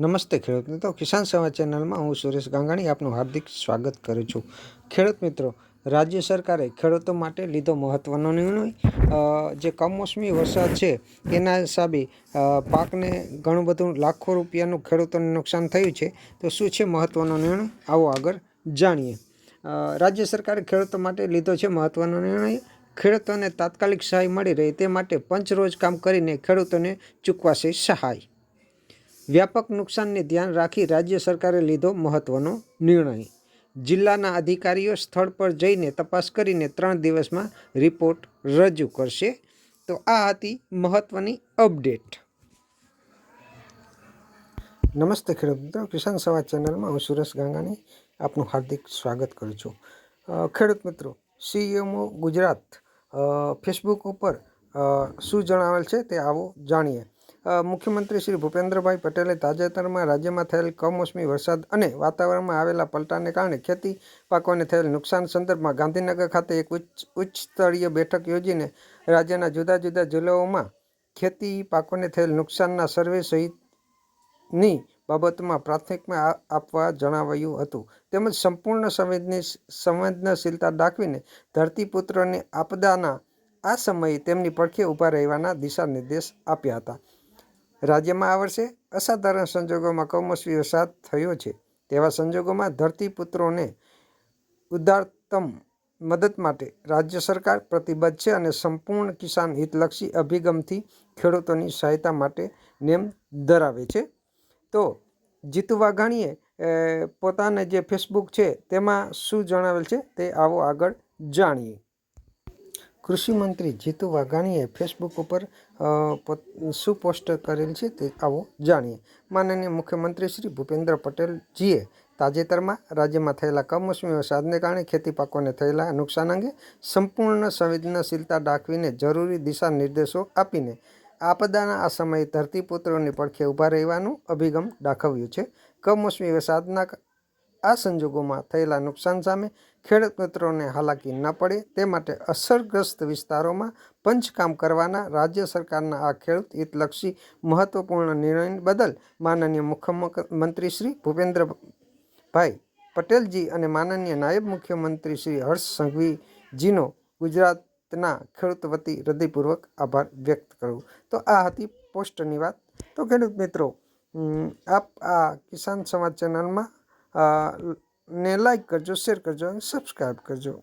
નમસ્તે ખેડૂત મિત્રો, કિસાન સેવા ચેનલમાં હું સુરેશ ગાંગાણી આપનું હાર્દિક સ્વાગત કરું છું. ખેડૂત મિત્રો, રાજ્ય સરકારે ખેડૂતો માટે લીધો મહત્ત્વનો નિર્ણય જે કમોસમી વરસાદ છે, એના હિસાબે પાકને ઘણું બધું લાખો રૂપિયાનું ખેડૂતોને નુકસાન થયું છે, તો શું છે મહત્ત્વનો નિર્ણય? આવો આગળ જાણીએ. રાજ્ય સરકારે ખેડૂતો માટે લીધો છે મહત્ત્વનો નિર્ણય, ખેડૂતોને તાત્કાલિક સહાય મળી રહે તે માટે પંચરોજ કામ કરીને ખેડૂતોને ચૂકવાશે સહાય. વ્યાપક નુકસાનને ધ્યાન રાખી રાજ્ય સરકારે લીધો મહત્વનો નિર્ણય. જિલ્લાના અધિકારીઓ સ્થળ પર જઈને તપાસ કરીને ત્રણ દિવસમાં રિપોર્ટ રજૂ કરશે. તો આ હતી મહત્વની અપડેટ. નમસ્તે ખેડૂત મિત્રો. કિસાન સવા ચેનલમાં હું સુરેશ ગાંગાણી આપનું હાર્દિક સ્વાગત કરું છું. ખેડૂત મિત્રો સીએમઓ ગુજરાત ફેસબુક ઉપર શું જણાવેલ છે તે આવો જાણીએ. મુખ્યમંત્રી શ્રી ભૂપેન્દ્રભાઈ પટેલે તાજેતરમાં રાજ્યમાં થયેલ કમોસમી વરસાદ અને વાતાવરણમાં આવેલા પલટાને કારણે ખેતી પાકોને થયેલ નુકસાન સંદર્ભમાં ગાંધીનગર ખાતે એક ઉચ્ચ ઉચ્ચ સ્તરીય બેઠક યોજીને રાજ્યના જુદા જુદા જિલ્લાઓમાં ખેતી પાકોને થયેલ નુકસાનના સર્વે સહિતની બાબતમાં પ્રાથમિકમાં આપવા જણાવાયું હતું. તેમજ સંપૂર્ણ સંવેદની, સંવેદનશીલતા દાખવીને ધરતીપુત્રોને આપદાના આ સમયે તેમની પડખે ઊભા રહેવાના દિશા નિર્દેશ આપ્યા હતા. રાજ્યમાં આ અસાધારણ સંજોગોમાં કમોસમી વરસાદ થયો છે. તેવા સંજોગોમાં ધરતીપુત્રોને ઉદારતમ મદદ માટે રાજ્ય સરકાર પ્રતિબદ્ધ છે અને સંપૂર્ણ કિસાન હિતલક્ષી અભિગમથી ખેડૂતોની સહાયતા માટે નેમ ધરાવે છે. તો જીતુ વાઘાણીએ પોતાને જે ફેસબુક છે તેમાં શું જણાવેલ છે તે આવો આગળ જાણીએ. કૃષિ મંત્રી જીતુ વાઘાણીએ ફેસબુક ઉપર શું પોસ્ટ કરેલ છે તે આવો જાણીએ. માનનીય મુખ્યમંત્રી શ્રી ભૂપેન્દ્ર પટેલજીએ તાજેતરમાં રાજ્યમાં થયેલા કમોસમી વરસાદને કારણે ખેતી પાકોને થયેલા નુકસાન અંગે સંપૂર્ણ સંવેદનશીલતા દાખવીને જરૂરી દિશા નિર્દેશો આપીને આપદાના આ સમયે ધરતીપુત્રોની પડખે ઊભા રહેવાનું અભિગમ દાખવ્યું છે. કમોસમી વરસાદના આ સંજોગોમાં થયેલા નુકસાન સામે ખેડૂત મિત્રોને હાલાકી ન પડે, તે માટે અસરગ્રસ્ત વિસ્તારોમાં પંચકામ કરવાના રાજ્ય સરકારના આ ખેડૂત હિતલક્ષી મહત્વપૂર્ણ નિર્ણય બદલ માનનીય મુખ્યમંત્રી શ્રી ભૂપેન્દ્રભાઈ પટેલજી અને માનનીય નાયબ મુખ્યમંત્રી શ્રી હર્ષ સંઘવીજીનો ગુજરાતના ખેડૂત વતી હૃદયપૂર્વક આભાર વ્યક્ત કરું. તો આ હતી પોસ્ટની વાત. તો ખેડૂત મિત્રો આપ આ કિસાન સમાજ ચેનલમાં ને લાઈક કરજો શેર કરજો અને સબસ્ક્રાઈબ કરજો.